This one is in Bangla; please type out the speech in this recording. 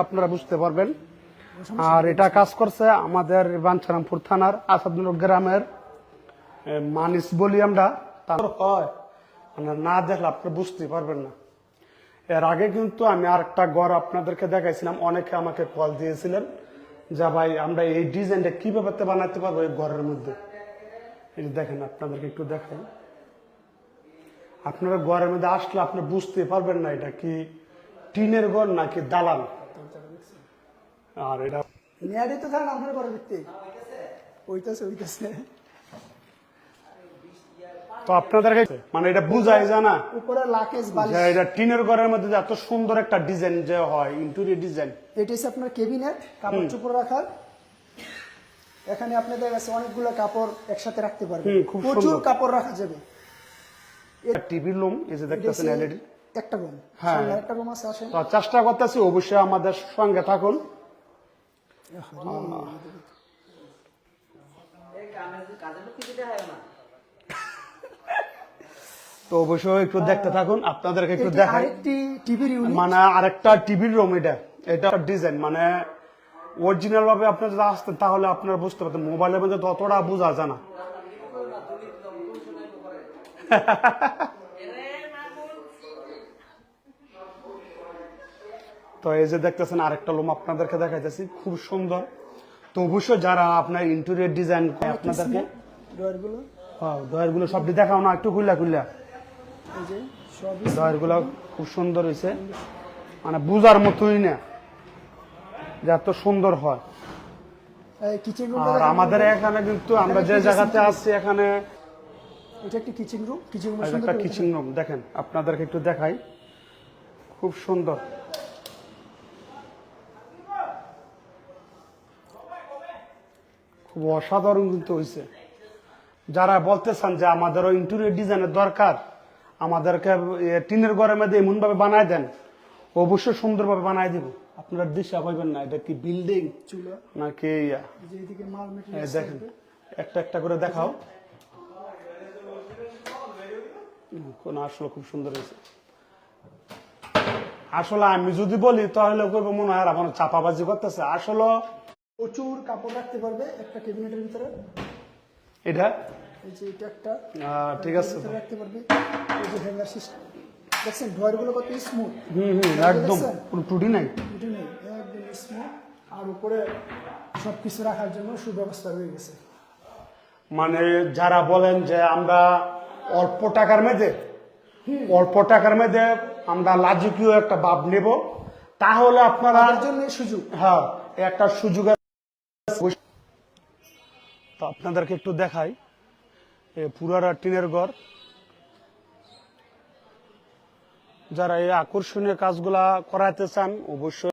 আপনারা বুঝতে পারবেন। আর এটা কাজ করছে আমাদের বাঞ্ছারামপুর থানার আসাদুল গ্রামের মানিস বলি আমরা। হয় মানে না দেখলে আপনি বুঝতে পারবেন না। এর আগে কিন্তু আমি আরেকটা ঘর আপনাদেরকে দেখাইছিলাম, অনেকে আমাকে কল দিয়েছিলেন যা, ভাই, আমরা এই ডিজাইনটা কীভাবে বানাতে পারব এই ঘরের মধ্যে? এই দেখেন, আপনাদেরকে একটু দেখাই। আপনারা ঘরের মধ্যে আসলে আপনি বুঝতে পারবেন না এটা কি টিনের ঘর নাকি দালান। আর এটা নেয়ারে তো থাকেন আপনার ঘরের ভিত্তি ওইটাছে ওইটাছে। তো আপনাদেরকে মানে এটা জানা? উপরে লাকেজ বালিশ। এটা টিনের ঘরের মধ্যে যে এত সুন্দর একটা ডিজাইন যে হয় ইন্টেরিয়র ডিজাইন এটা হচ্ছে আপনার কেবিনেট কাপড় চোপড় রাখার। এখানে আপনাদের কাছে অনেকগুলো কাপড় একসাথে রাখতে পারবেন প্রচুর কাপড় রাখা যাবে। টিভি রুম এই যে দেখতেছেন এলইডি একটা রুম হ্যাঁ। একটা রুম আছে আসেন। তো চেষ্টা করতেছি অবশ্যই আমাদের সঙ্গে থাকুন। তো অবশ্যই একটু দেখতে থাকুন আপনাদেরকে একটু দেখাই। টিভির মানে আরেকটা টিভির রুম এটা। এটা ডিজাইন মানে অরিজিনাল ভাবে আপনি যদি আসতেন তাহলে আপনারা বুঝতে পারতেন। মোবাইলের মধ্যে তো অতটা বোঝা যায় না। তো এই যে দেখতেছেন আরেকটা রুম আপনাদেরকে দেখাইতেছি খুব সুন্দর। তো অবশ্যই যারা আপনার ইন্টেরিয়র ডিজাইন আপনাদেরকে ডয়ারগুলো দয়ারগুলো সবটি দেখাও না একটু খুললা খুললা এই দয়ারগুলো খুব সুন্দর হয়েছে মানে বুঝার মতোই না যে এত সুন্দর হয়। আর আমাদের এখানে কিন্তু আমরা যে জায়গাতে আছি এখানে এটা একটি কিচেন রুম কিচেন রুম একটা কিচেন রুম দেখেন আপনাদেরকে একটু দেখাই। খুব সুন্দর। খুব অসাধারণ কিন্তু হয়েছে যারা বলতেছেন যে আমাদেরও ইন্টেরিয়র ডিজাইনের দরকার আমাদেরকে টিনের ঘরের মধ্যে এমন ভাবে বানায় দেন অবশ্যই সুন্দরভাবে বানায় দিব। আপনারা দিশা পাইবেন না এটা কি বিল্ডিং নাকি ইয়া? যে এদিকে মাল এই মেটেরিয়াল দেখেন একটা একটা করে দেখাও। কোন আসলে খুব সুন্দর হয়েছে আসলে আমি যদি বলি তাহলে কইবো মনে হয় আর আমার চাপাবাজি করতেছে। আসলে প্রচুর কাপড় রাখতে পারবে একটা ক্যাবিনেটের ভিতরে। এটা? এই যে এটা একটা ঠিক আছে। রাখতে পারবে। এই যে হ্যাঙ্গার সিস্টেম দেখছেন ড্রয়ারগুলো কত স্মুথ হুম হুম একদম। কোনো ত্রুটি নাই। এটি নেই একদম স্মুথ আর উপরে সব কিছু রাখার জন্য সুব্যবস্থা রয়ে গেছে। মানে যারা বলেন যে আমরা অল্প টাকার মধ্যে অল্প টাকার মধ্যে আমরা লাজুকীয় একটা ভাব নেব তাহলে আপনারা জন্য সুযোগ। হ্যাঁ একটা সুযোগ। তো আপনাদেরকে একটু দেখাই পুরারা টিনের ঘর। যারা এই আকর্ষণীয় কাজগুলা করাতে চান অবশ্যই